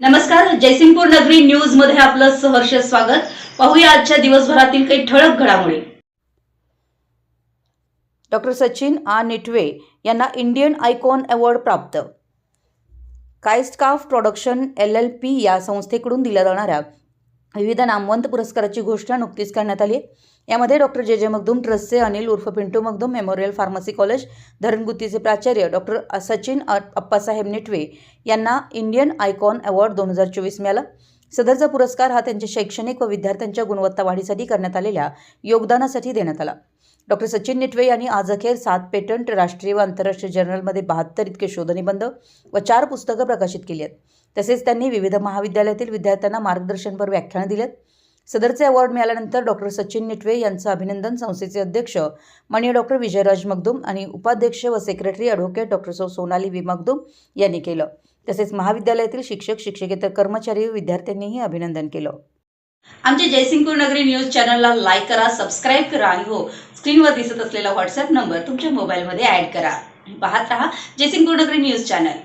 नमस्कार जयसिंगपूर नगरी न्यूजमध्ये आपलं सहर्ष स्वागत. पाहूया आजच्या दिवसभरातील काही ठळक घडामोडी. डॉक्टर सचिन आ. निटवे यांना इंडियन आयकॉन अवॉर्ड प्राप्त. कायस्टकाफ प्रोडक्शन एल एल पी या संस्थेकडून दिल्या जाणाऱ्या विविध नामवंत पुरस्काराची घोषणा नुकतीच करण्यात आली यामध्ये डॉक्टर जे जे मगदूम ट्रस्टचे अनिल उर्फ Pintu Magdum memorial pharmacy college धरणगुत्तीचे प्राचार्य डॉक्टर सचिन अप्पासाहेब निटवे यांना इंडियन आयकॉन अवॉर्ड दोन हजार चोवीस मिळाला. सदरचा पुरस्कार हा त्यांच्या शैक्षणिक व विद्यार्थ्यांच्या गुणवत्ता वाढीसाठी करण्यात आलेल्या योगदानासाठी देण्यात आला. डॉक्टर सचिन निटवे यांनी आज अखेर सात पेटंट राष्ट्रीय व आंतरराष्ट्रीय जर्नलमध्ये बहात्तर इतके शोधनिबंध व चार पुस्तकं प्रकाशित केली आहेत. तसेच त्यांनी विविध महाविद्यालयातील विद्यार्थ्यांना मार्गदर्शनपर व्याख्यानं दिलेत. सदरचे अवॉर्ड मिळाल्यानंतर डॉक्टर सचिन निटवे यांचं अभिनंदन संस्थेचे अध्यक्ष माननीय डॉक्टर विजयराज मगदूम आणि उपाध्यक्ष व सेक्रेटरी ॲडव्होकेट डॉक्टर सौ सोनाली वि. मगदूम यांनी केलं. तसेच महाविद्यालयातील शिक्षक शिक्षकेतर कर्मचारी व विद्यार्थ्यांनीही अभिनंदन केलं. आमच्या जयसिंगपूर नगरी न्यूज चॅनलला लाईक करा सबस्क्राईब करा आणि हो स्क्रीनवर दिसत असलेला व्हॉट्सअप नंबर तुमच्या मोबाईलमध्ये ऍड करा. पाहत रहा जयसिंगपूर नगरी न्यूज चॅनल.